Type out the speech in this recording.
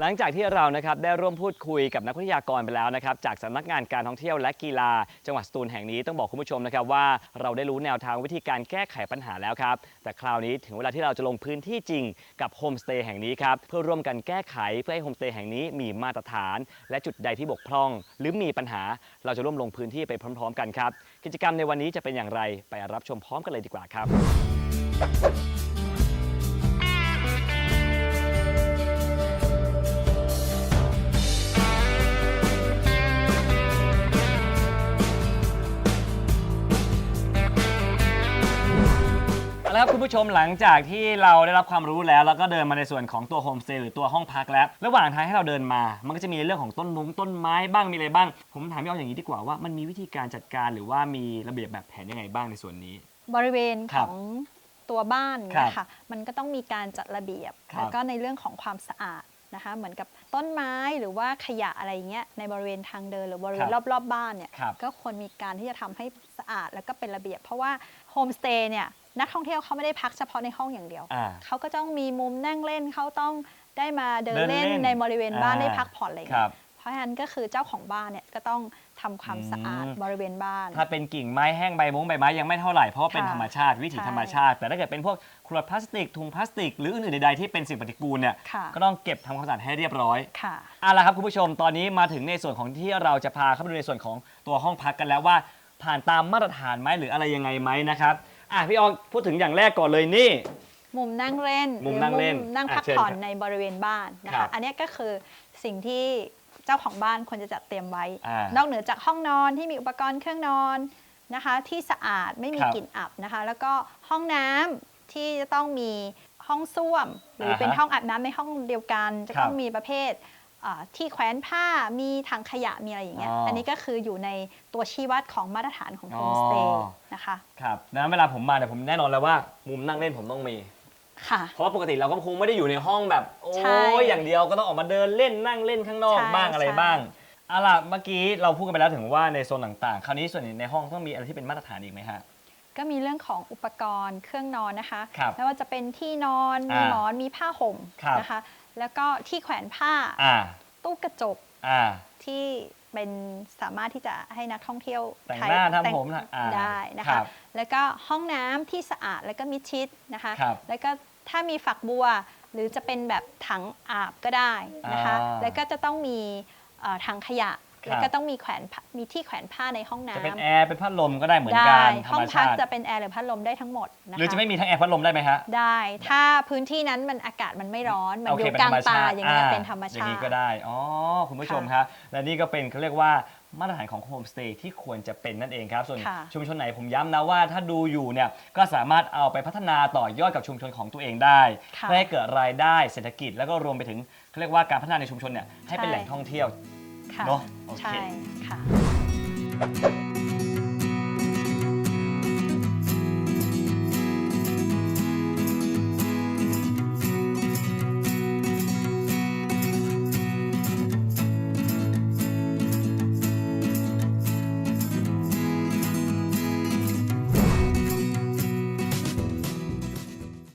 หลังจากที่เรานะครับได้ร่วมพูดคุยกับนักวิทยากรไปแล้วนะครับจากสำนักงานการท่องเที่ยวและกีฬา จังหวัดสตูลแห่งนี้ต้องบอกคุณผู้ชมนะครับว่าเราได้รู้แนวทางวิธีการแก้ไขปัญหาแล้วครับแต่คราวนี้ถึงเวลาที่เราจะลงพื้นที่จริงกับโฮมสเตย์แห่งนี้ครับเพื่อร่วมกันแก้ไขเพื่อให้โฮมสเตย์แห่งนี้มีมาตรฐาน และจุดใดที่บกพร่อง หรือมีปัญหาเราจะร่วมลงพื้นที่ไปพร้อม ๆ กันครับกิจกรรมในวันนี้จะเป็นอย่างไรไปรับชมพร้อมกันเลยดีกว่าครับ เอาละครับคุณผู้ชมหลังจากที่เราได้รับความรู้แล้ว แล้วก็เดินมาในส่วนของตัวโฮมสเตย์หรือตัวห้องพักแล้ว ระหว่างทางให้เราเดินมา มันก็จะมีเรื่องของต้นมุ้งต้นไม้บ้างมีอะไรบ้าง ผมถามพี่ออนอย่างนี้ดีกว่าว่ามันมีวิธีการจัดการหรือว่ามีระเบียบแบบแผนยังไงบ้างในส่วนนี้ บริเวณครัขบองตัวบ้านครับนะคะมันก็ต้องมีการจัดระเบียบ ครับ แล้วก็ในเรื่องของความสะอาด นะคะเหมือนกับต้นไม้หรือว่าขยะอะไรเงี้ยในบริเวณทางเดินหรือบริเวณรอบๆบบ้านเนี่ยครับก็ควรมีการที่จะทำให้สะอาดแล้วก็เป็นระเบียบ เพราะว่าโฮมสเตย์เนี่ยนักท่องเที่ยวเขาไม่ได้พักเฉพาะในห้องอย่างเดียว อ่า เขาก็ต้องมีมุมนั่งเล่นเขาต้องได้มาเดินเดินเล่นเล่นในบริเวณบ้านอ่า ได้พักผ่อนอะไรครัเงี้บยเพ ราะฉะนั้นก็คือเจ้าของบ้านเนี่ยก็ต้องทำความสะอาดอืมบริเวณบ้าน ถ้าเป็นกิ่งไม้แห้งใบมุ้งใบไม้ยังไม่เท่าไหร่เพราะว่าเป็นค่ะธรรมชาติวิถีใช่ธรรมชาติ แต่ถ้าเกิดเป็นพวกขวดพลาสติกถุงพลาสติก หรืออื่นๆใดๆที่เป็นสิ่งปฏิกูลเนี่ยค่ะ ก็ต้องเก็บทำความสะอาดให้เรียบร้อยค่ะ เอาละครับคุณผู้ชมตอนนี้มาถึงในส่วนของที่เราจะพาเข้าไปดูในส่วนของตัวห้องพักกันแล้วว่า ผ่านตามมาตรฐานไหมหรืออะไรยังไงไหมนะครับอะพี่อองพูดถึงอย่างแรกก่อนเลยนี่ มุมนั่งเล่นมุมหรือนั่งเล่นนั่งอะพักเชิญผ่อนครับในบริเวณบ้านนะครัคะ บอันเนี้ยก็คือสิ่งที่ เจ้าของบ้านควรจะจัดเตรียมไว้ อ่านอกเหนือจากห้องนอนที่มีอุปกรณ์เครื่องนอนนะคะ ที่สะอาดไม่มีครับกลิ่นอับนะคะ แล้วก็ห้องน้ำที่จะต้องมีห้องส้วม หรืออาฮะเป็นห้องอาบน้ำในห้องเดียวกัน จะครับต้องมีประเภทอ่าที่แขวนผ้ามีถังขยะมีอะไรอย่างเงี้ยอ๋ออั อันนี้ก็คืออยู่ในตัวชี้วัดของมาตรฐานของอ๋โฮอมสเตย์นะคะ ครับนะเวลาผมมาเนี่ยผมแน่นอนแล้วว่า มุมนั่งเล่นผมต้องมี ค่ะ เพราะว่าปกติเราก็คงไม่ได้อยู่ในห้องแบบ โอ้ใช่ยอย่างเดียวก็ต้องออกมาเดินเล่นนั่งเล่นข้างนอกใช่บ้างอะไรใช่ บ้างเอาล่ะเมื่อกี้เราพูดกันไปแล้วถึงว่าในโซนต่างๆ คราวนี้ส่วนในห้องต้องมีอะไรที่เป็นมาตรฐานอีกไหมฮะ ก็มีเรื่องของอุปกรณ์เครื่องนอนนะคะครับไม่ว่าจะเป็นที่นอน มีอ่าหมอน มีผ้าห่มครับ นะคะ แล้วก็ที่แขวนผ้า อ่า ตู้กระจกอ่า ที่เป็นสามารถที่จะให้นักท่องเที่ยวแต่งถ่ยหน้าทำแต่งผมนะอ่าได้นะครัคะ บแล้วก็ห้องน้ำที่สะอาดแล้วก็มิดชิดนะคะ ครับแล้วก็ถ้ามีฝักบัว หรือจะเป็นแบบถังอาบก็ได้นะคะ อ่า แล้วก็จะต้องมีเอ่อถังขยะครับ แล้วก็ต้องมีแขวนผ้ามีที่แขวนผ้าในห้องน้ำจะเป็นแอร์เป็นพัดลมก็ได้เหมือนได้กันธรห้อรงมพัชากติจะเป็นแอร์หรือพัดลมได้ทั้งหมดนะคะหรือจะไม่มีทั้งแอร์พัดลมได้ไหมฮะ ได้ถ้าพื้นที่นั้นมันอากาศมันไม่ร้อน มันโออเคยู่เป็นกธลางรรมป่าชาติอย่างเงี้ยอ่เป็นธรรมอย่าชางนี้ติ ก็ได้ อ๋อ คุณผู้ชมค่ะครับ และนี่ก็เป็นเขาเรียกว่ามาตรฐานของโฮมสเตย์ที่ควรจะเป็นนั่นเองครับ ส่วนค่ะชุมชนไหนผมย้ำนะว่าถ้าดูอยู่เนี่ยก็สามารถเอาไปพัฒนาต่อยอดกับชุมชนของตัวเองได้ค่ะเพื่อให้เกิดรายได้เศรษฐกิจแล้วก็รวมไปถึงเขาเรียกว่าการพัฒนาในชุมชนเนี่ยให้เป็นใช่ แหล่งท่องเที่ยว ค่ะเนอะโอเคใช่ค่ะ